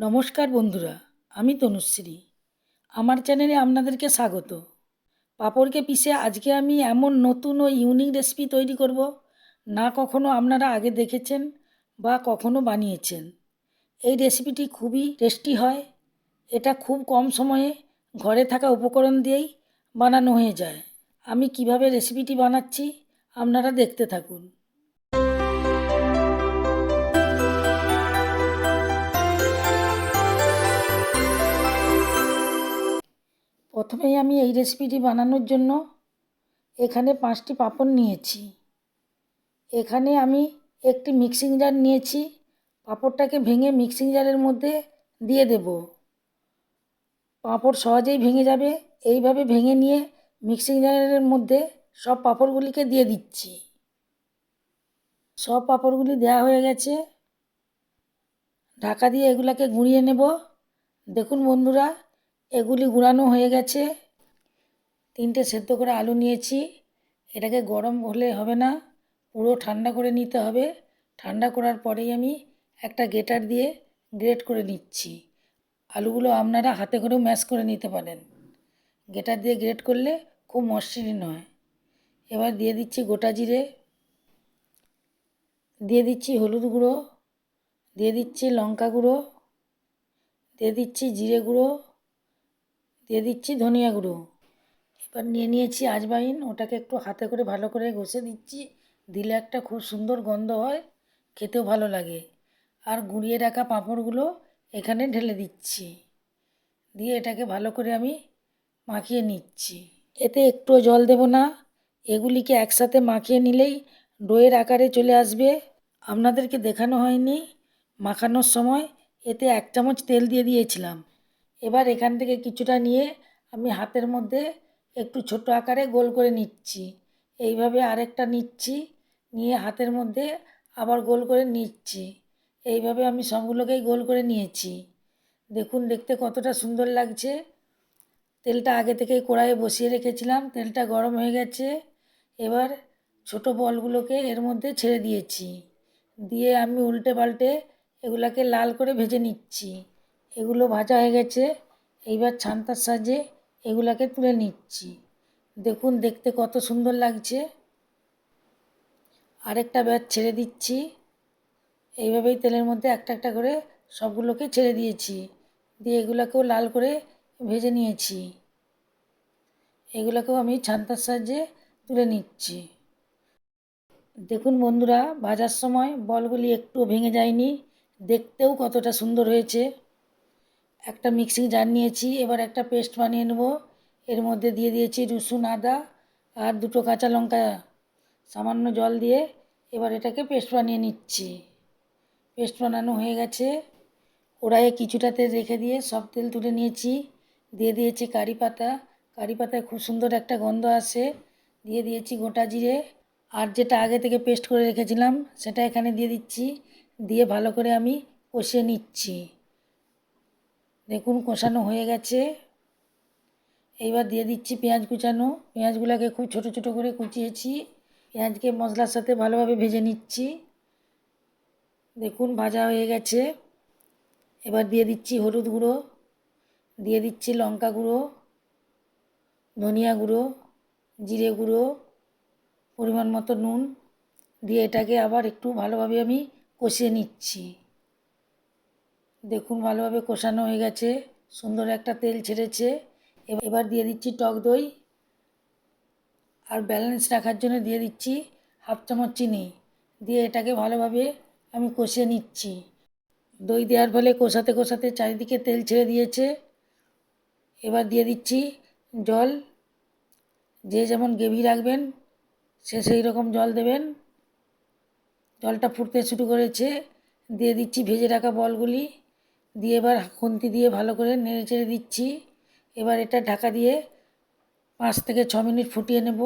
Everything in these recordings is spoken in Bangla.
নমস্কার বন্ধুরা, আমি তনুশ্রী। আমার চ্যানেলে আপনাদেরকে স্বাগত। পাঁপড়কে পিষে আজকে আমি এমন নতুন ও ইউনিক রেসিপি তৈরি করব, না কখনো আপনারা আগে দেখেছেন বা কখনো বানিয়েছেন। এই রেসিপিটি খুবই টেস্টি হয়। এটা খুব কম সময়ে ঘরে থাকা উপকরণ দিয়েই বানানো হয়ে যায়। আমি কীভাবে রেসিপিটি বানাচ্ছি, আপনারা দেখতে থাকুন। প্রথমেই আমি এই রেসিপিটি বানানোর জন্য এখানে পাঁচটি পাঁপড় নিয়েছি। এখানে আমি একটি মিক্সিং জার নিয়েছি। পাঁপড়টাকে ভেঙে মিক্সিং জারের মধ্যে দিয়ে দেব। পাঁপড় সহজেই ভেঙে যাবে। এইভাবে ভেঙে নিয়ে মিক্সিং জারের মধ্যে সব পাঁপড়গুলিকে দিয়ে দিচ্ছি। সব পাঁপড়গুলি দেওয়া হয়ে গেছে। ঢাকা দিয়ে এগুলাকে গুঁড়িয়ে নেব। দেখুন বন্ধুরা এগুলি গুঁড়ানো হয়ে গেছে। তিনটে সেদ্ধ করে আলু নিয়েছি। এটাকে গরম হলে হবে না, পুরো ঠান্ডা করে নিতে হবে। ঠান্ডা করার পরেই আমি একটা গেটার দিয়ে গ্রেট করে নিচ্ছি। আলুগুলো আপনারা হাতে করেও ম্যাশ করে নিতে পারেন। গেটার দিয়ে গ্রেট করলে খুব মসৃণ হয়। এবার দিয়ে দিচ্ছি গোটা জিরে। দিয়ে দিচ্ছি হলুদ গুঁড়ো। দিয়ে দিচ্ছি লঙ্কা গুঁড়ো। দিয়ে দিচ্ছি জিরে গুঁড়ো। দিয়ে দিচ্ছি ধনিয়া গুঁড়ো। এবার নিয়ে নিয়েছি আজবাইন, ওটাকে একটু হাতে করে ভালো করে ঘষে দিচ্ছি। দিলে একটা খুব সুন্দর গন্ধ হয়, খেতেও ভালো লাগে। আর গুঁড়িয়ে রাখা পাঁপড়গুলো এখানে ঢেলে দিচ্ছি। দিয়ে এটাকে ভালো করে আমি মাখিয়ে নিচ্ছি। এতে একটুও জল দেব না, এগুলিকে একসাথে মাখিয়ে নিলেই ডোয়ের আকারে চলে আসবে। আপনাদেরকে দেখানো হয়নি, মাখানোর সময় এতে এক চামচ তেল দিয়ে দিয়েছিলাম। এবার এখান থেকে কিছুটা নিয়ে আমি হাতের মধ্যে একটু ছোট আকারে গোল করে নিচ্ছি। এইভাবে আরেকটা নিচ্ছি, নিয়ে হাতের মধ্যে আবার গোল করে নিচ্ছি। এইভাবে আমি সবগুলোকেই গোল করে নিয়েছি। দেখুন, দেখতে কতটা সুন্দর লাগছে। তেলটা আগে থেকেই কড়াইয়ে বসিয়ে রেখেছিলাম, তেলটা গরম হয়ে গেছে। এবার ছোট বলগুলোকে এর মধ্যে ছেড়ে দিয়েছি। দিয়ে আমি উল্টে পাল্টে এগুলাকে লাল করে ভেজে নিচ্ছি। এগুলো ভাজা হয়ে গেছে। এইবার ছান্তার সাহায্যে এগুলাকে তুলে নিচ্ছি। দেখুন, দেখতে কত সুন্দর লাগছে। আরেকটা ব্যাচ ছেড়ে দিচ্ছি। এইভাবেই তেলের মধ্যে একটা একটা করে সবগুলোকে ছেড়ে দিয়েছি। দিয়ে এগুলোকেও লাল করে ভেজে নিয়েছি। এগুলোকেও আমি ছান্তার সাহায্যে তুলে নিচ্ছি। দেখুন বন্ধুরা, ভাজার সময় বলগুলি একটু ভেঙে যায়নি। দেখতেও কতটা সুন্দর হয়েছে। একটা মিক্সিং জার নিয়েছি, এবার একটা পেস্ট বানিয়ে নেব। এর মধ্যে দিয়ে দিয়েছি রসুন, আদা আর দুটো কাঁচা লঙ্কা সামান্য জল দিয়ে এবার এটাকে পেস্ট বানিয়ে নিচ্ছি। পেস্ট বানানো হয়ে গেছে। কড়াইয়ে কিছুটা তেল রেখে দিয়ে সব তেল তুলে নিয়েছি। দিয়ে দিয়েছি কারি পাতা। কারি পাতায় খুব সুন্দর একটা গন্ধ আসে। দিয়ে দিয়েছি গোটা জিরে। আর যেটা আগে থেকে পেস্ট করে রেখেছিলাম, সেটা এখানে দিয়ে দিচ্ছি। দিয়ে ভালো করে আমি কষিয়ে নিচ্ছি। দেখুন কষানো হয়ে গেছে। এইবার দিয়ে দিচ্ছি পেঁয়াজ কুচানো। পেঁয়াজগুলোকে খুব ছোট ছোট করে কুচিয়েছি। পেঁয়াজকে মশলার সাথে ভালোভাবে ভেজে নিচ্ছি। দেখুন ভাজা হয়ে গেছে। এবার দিয়ে দিচ্ছি হলুদ গুঁড়ো। দিয়ে দিচ্ছি লঙ্কা গুঁড়ো, ধনিয়া গুঁড়ো, জিরে গুঁড়ো, পরিমাণ মতো নুন। দিয়ে এটাকে আবার একটু ভালোভাবে আমি কষিয়ে নিচ্ছি। দেখুন, ভালোভাবে কষানো হয়ে গেছে। সুন্দর একটা তেল ছেড়েছে। এবার দিয়ে দিচ্ছি টক দই। আর ব্যালেন্স রাখার জন্য দিয়ে দিচ্ছি হাফ চামচ চিনি। দিয়ে এটাকে ভালোভাবে আমি কষিয়ে নিচ্ছি। দই দেওয়ার ফলে কষাতে কষাতে চারিদিকে তেল ছেড়ে দিয়েছে। এবার দিয়ে দিচ্ছি জল। যে যেমন গ্রেভি রাখবেন, সে সেই রকম জল দেবেন। জলটা ফুটতে শুরু করেছে। দিয়ে দিচ্ছি ভেজে রাখা বলগুলি। দিয়ে এবার খুন্তি দিয়ে ভালো করে নেড়ে চেড়ে দিচ্ছি। এবার এটা ঢাকা দিয়ে পাঁচ থেকে ছ মিনিট ফুটিয়ে নেব।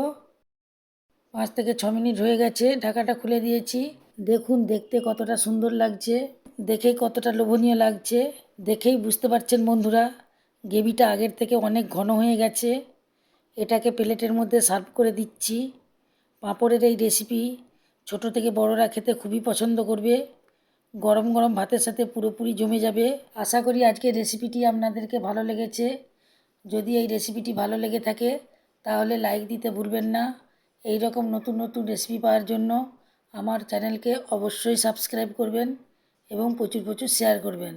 পাঁচ থেকে ছ মিনিট হয়ে গেছে, ঢাকাটা খুলে দিয়েছি। দেখুন, দেখতে কতটা সুন্দর লাগছে। দেখেই কতটা লোভনীয় লাগছে। দেখেই বুঝতে পারছেন বন্ধুরা, গ্রেভিটা আগের থেকে অনেক ঘন হয়ে গেছে। এটাকে প্লেটের মধ্যে সার্ভ করে দিচ্ছি। পাঁপড়ের এই রেসিপি ছোট থেকে বড়রা খেতে খুবই পছন্দ করবে। গরম গরম ভাতের সাথে পুরোপুরি জমে যাবে। আশা করি আজকে রেসিপিটি আপনাদেরকে ভালো লেগেছে। যদি এই রেসিপিটি ভালো লেগে থাকে, তাহলে লাইক দিতে ভুলবেন না। এই রকম নতুন নতুন রেসিপি পাওয়ার জন্য আমার চ্যানেলকে অবশ্যই সাবস্ক্রাইব করবেন এবং প্রচুর প্রচুর শেয়ার করবেন।